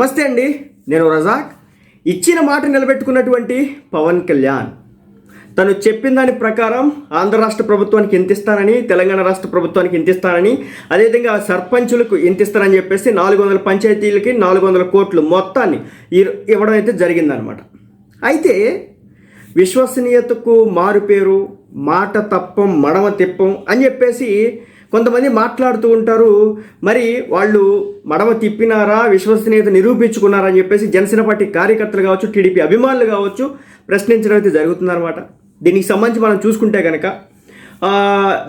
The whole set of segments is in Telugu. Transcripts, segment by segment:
నమస్తే అండి నేను రజాక్. ఇచ్చిన మాట నిలబెట్టుకున్నటువంటి పవన్ కళ్యాణ్. తను చెప్పిన దాని ప్రకారం ఆంధ్ర రాష్ట్ర ప్రభుత్వానికి ఎంత ఇస్తానని తెలంగాణ రాష్ట్ర ప్రభుత్వానికి ఎంత ఇస్తానని అదేవిధంగా సర్పంచులకు ఎంత ఇస్తానని చెప్పేసి నాలుగు వందల పంచాయతీలకి నాలుగు వందల కోట్లు మొత్తాన్ని ఇవ్వడం అయితే జరిగిందనమాట అయితే విశ్వసనీయతకు మారుపేరు మాట తప్పం మడమ తిప్పం అని చెప్పేసి కొంతమంది మాట్లాడుతూ ఉంటారు మరి వాళ్ళు మడమ తిప్పినారా విశ్వసనీయత నిరూపించుకున్నారా అని చెప్పేసి జనసేన పార్టీ కార్యకర్తలు కావచ్చు టీడీపీ అభిమానులు కావచ్చు ప్రశ్నించడం అయితే జరుగుతుందన్నమాట. దీనికి సంబంధించి మనం చూసుకుంటే కనుక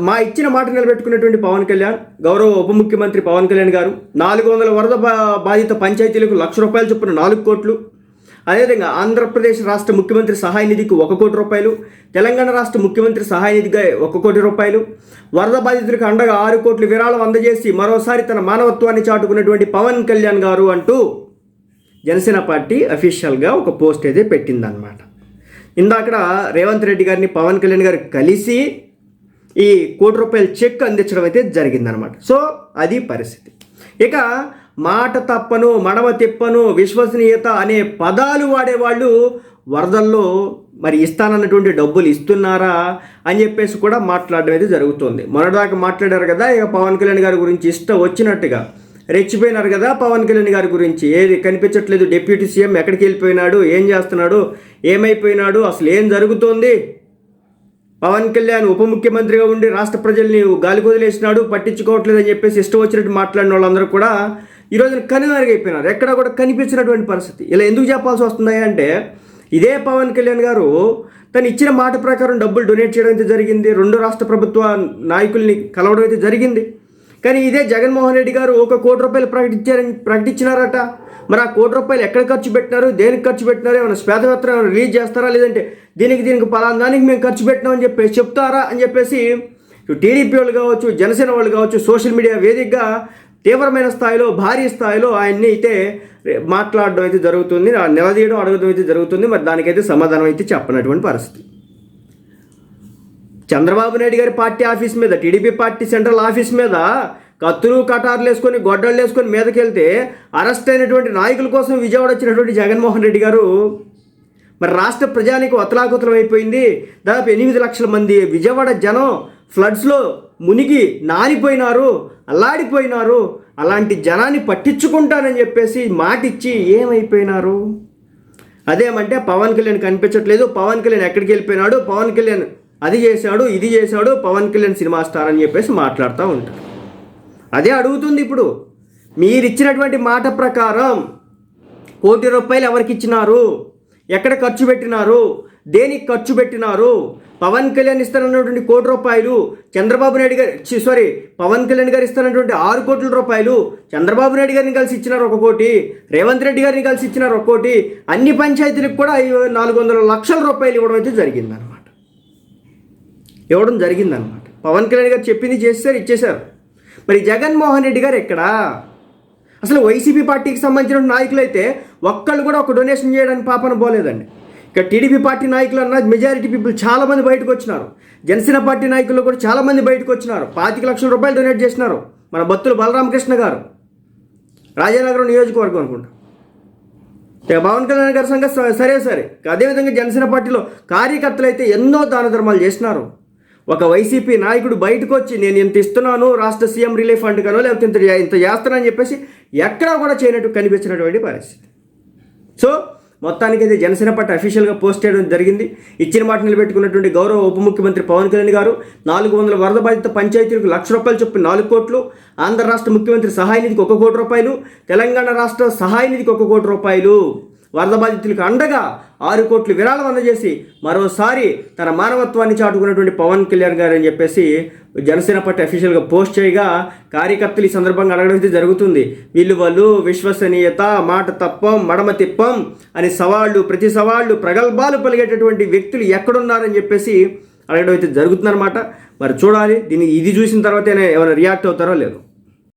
మా ఇచ్చిన మాట నిలబెట్టుకున్నటువంటి పవన్ కళ్యాణ్ గౌరవ ఉప ముఖ్యమంత్రి పవన్ కళ్యాణ్ గారు నాలుగు వందల వరద బా- బాధిత పంచాయతీలకు లక్ష రూపాయలు చొప్పున నాలుగు కోట్లు అదేవిధంగా ఆంధ్రప్రదేశ్ రాష్ట్ర ముఖ్యమంత్రి సహాయ నిధికి ఒక కోటి రూపాయలు తెలంగాణ రాష్ట్ర ముఖ్యమంత్రి సహాయ నిధిగా ఒక కోటి రూపాయలు వరద బాధితులకు అండగా ఆరు కోట్లు విరాళం అందజేసి మరోసారి తన మానవత్వాన్ని చాటుకున్నటువంటి పవన్ కళ్యాణ్ గారు అంటూ జనసేన పార్టీ అఫీషియల్గా ఒక పోస్ట్ అయితే పెట్టిందనమాట ఇందాకడ రేవంత్ రెడ్డి గారిని పవన్ కళ్యాణ్ గారు కలిసి ఈ కోటి రూపాయల చెక్ అందించడం అయితే జరిగిందనమాట సో అది పరిస్థితి. ఇక మాట తప్పను మడమ తిప్పను విశ్వసనీయత అనే పదాలు వాడేవాళ్ళు వరదల్లో మరి ఇస్తానన్నటువంటి డబ్బులు ఇస్తున్నారా అని చెప్పేసి కూడా మాట్లాడడం అయితే జరుగుతుంది. మొన్నటిదాకా మాట్లాడారు కదా ఇక పవన్ కళ్యాణ్ గారి గురించి ఇష్టం వచ్చినట్టుగా. రెచ్చిపోయినారు కదా పవన్ కళ్యాణ్ గారి గురించి. ఏది కనిపించట్లేదు డిప్యూటీ సీఎం ఎక్కడికి వెళ్ళిపోయినాడు ఏం చేస్తున్నాడు ఏమైపోయినాడు అసలు ఏం జరుగుతోంది? పవన్ కళ్యాణ్ ఉప ముఖ్యమంత్రిగా ఉండి రాష్ట్ర ప్రజల్ని గాలి వదిలేసినాడు పట్టించుకోవట్లేదని చెప్పేసి ఇష్టం వచ్చినట్టు మాట్లాడిన వాళ్ళందరూ కూడా ఈ రోజున కనుమరుగైపోయినారు. ఎక్కడ కూడా కనిపించినటువంటి పరిస్థితి. ఇలా ఎందుకు చెప్పాల్సి వస్తుంది అంటే ఇదే పవన్ కళ్యాణ్ గారు తను ఇచ్చిన మాట ప్రకారం డబ్బులు డొనేట్ చేయడం అయితే జరిగింది. రెండు రాష్ట్ర ప్రభుత్వ నాయకుల్ని కలవడం అయితే జరిగింది. కానీ ఇదే జగన్మోహన్ రెడ్డి గారు ఒక కోటి రూపాయలు ప్రకటించారని ప్రకటించినారట. మరి ఆ కోటి రూపాయలు ఎక్కడ ఖర్చు పెట్టినారు? దేనికి ఖర్చు పెట్టినారు? ఏమైనా శ్వేతపత్రం ఏమైనా రిలీజ్ చేస్తారా? లేదంటే దీనికి దీనికి పలానా దానికి మేము ఖర్చు పెట్టినామని చెప్పేసి చెప్తారా? అని చెప్పేసి టీడీపీ వాళ్ళు కావచ్చు జనసేన వాళ్ళు కావచ్చు సోషల్ మీడియా వేదికగా తీవ్రమైన స్థాయిలో భారీ స్థాయిలో ఆయన్ని అయితే మాట్లాడడం అయితే జరుగుతుంది ఆ నిలదీయడం అడగడం అయితే జరుగుతుంది. మరి దానికైతే సమాధానం అయితే చెప్పనటువంటి పరిస్థితి. చంద్రబాబు నాయుడు గారి పార్టీ ఆఫీస్ మీద టీడీపీ పార్టీ సెంట్రల్ ఆఫీస్ మీద కత్తులు కటార్లు వేసుకొని గొడ్డలు వేసుకొని మీదకి వెళ్తే అరెస్ట్ అయినటువంటి నాయకుల కోసం విజయవాడ వచ్చినటువంటి జగన్మోహన్ రెడ్డి గారు మరి రాష్ట్ర ప్రజానికి ఒతలాకుతలం అయిపోయింది. దాదాపు ఎనిమిది లక్షల మంది విజయవాడ జనం ఫ్లడ్స్లో మునిగి నానిపోయినారు అల్లాడిపోయినారు అలాంటి జనాన్ని పట్టించుకుంటానని చెప్పేసి మాటిచ్చి ఏమైపోయినారు? అదేమంటే పవన్ కళ్యాణ్ కనిపించట్లేదు పవన్ కళ్యాణ్ ఎక్కడికి వెళ్ళిపోయినాడు పవన్ కళ్యాణ్ అది చేశాడు ఇది చేశాడు పవన్ కళ్యాణ్ సినిమా స్టార్ అని చెప్పేసి మాట్లాడుతూ ఉంటారు. అదే అడుగుతుంది ఇప్పుడు మీరు ఇచ్చినటువంటి మాట ప్రకారం కోటి రూపాయలు ఎవరికి ఇచ్చినారు? ఎక్కడ ఖర్చు పెట్టినారు? దేనికి ఖర్చు పెట్టినారు? పవన్ కళ్యాణ్ ఇస్తానన్నటువంటి కోటి రూపాయలు చంద్రబాబు నాయుడు గారు సారీ పవన్ కళ్యాణ్ గారు ఇస్తానన్నటువంటి ఆరు కోట్ల రూపాయలు చంద్రబాబు నాయుడు గారిని కలిసి ఇచ్చినారు ఒక కోటి రేవంత్ రెడ్డి గారిని కలిసి ఇచ్చినారు ఒక కోటి అన్ని పంచాయతీలకు కూడా నాలుగు వందల లక్షల రూపాయలు ఇవ్వడం అయితే జరిగిందనమాట ఇవ్వడం జరిగిందనమాట పవన్ కళ్యాణ్ గారు చెప్పింది చేస్తారు ఇచ్చేశారు. మరి జగన్మోహన్ రెడ్డి గారు ఎక్కడా? అసలు వైసీపీ పార్టీకి సంబంధించిన నాయకులు అయితే ఒక్కళ్ళు కూడా ఒక డొనేషన్ చేయడానికి పాపన పోలేదండి. ఇక టీడీపీ పార్టీ నాయకులు అన్న మెజారిటీ పీపుల్ చాలామంది బయటకు వచ్చినారు. జనసేన పార్టీ నాయకులు కూడా చాలామంది బయటకు వచ్చినారు. పాతిక లక్షల రూపాయలు డొనేట్ చేసినారు. మన భక్తులు బలరామకృష్ణ గారు. రాజానగరం నియోజకవర్గం అనుకుంటా. ఇక పవన్ కళ్యాణ్ గారి సంగతి సరే సరే. అదేవిధంగా జనసేన పార్టీలో కార్యకర్తలు అయితే ఎన్నో దాన ధర్మాలు చేసినారు. ఒక వైసీపీ నాయకుడు బయటకు వచ్చి నేను ఇంత ఇస్తున్నాను రాష్ట్ర సీఎం రిలీఫ్ ఫండ్ కనో లేకపోతే ఇంత ఇంత చేస్తానని చెప్పేసి ఎక్కడా కూడా చేయనట్టు కనిపించినటువంటి పరిస్థితి. సో మొత్తానికి అయితే జనసేన పార్టీ అఫీషియల్గా పోస్ట్ చేయడం జరిగింది. ఇచ్చిన మాట నిలబెట్టుకున్నటువంటి గౌరవ ఉప ముఖ్యమంత్రి పవన్ కళ్యాణ్ గారు నాలుగు వందల వరద బాధిత పంచాయతీలకు లక్ష రూపాయలు చొప్పున నాలుగు కోట్లు ఆంధ్ర రాష్ట్ర ముఖ్యమంత్రి సహాయ నిధికి ఒక కోటి రూపాయలు తెలంగాణ రాష్ట్ర సహాయ నిధికి ఒక కోటి రూపాయలు. వరద బాధితులకు అండగా ఆరు కోట్లు విరాళం అందజేసి మరోసారి తన మానవత్వాన్ని చాటుకున్నటువంటి పవన్ కళ్యాణ్ గారు అని చెప్పేసి జనసేన పార్టీ అఫీషియల్గా పోస్ట్ చేయగా కార్యకర్తలు ఈ సందర్భంగా అడగడం అయితే జరుగుతుంది. విలువలు విశ్వసనీయత మాట తప్పం మడమ తిప్పం అని సవాళ్ళు ప్రతి సవాళ్ళు ప్రగల్భాలు పలిగేటటువంటి వ్యక్తులు ఎక్కడున్నారని చెప్పేసి అడగడం అయితే జరుగుతుందన్నమాట. మరి చూడాలి దీన్ని ఇది చూసిన తర్వాతనే ఏమైనా రియాక్ట్ అవుతారో లేదో.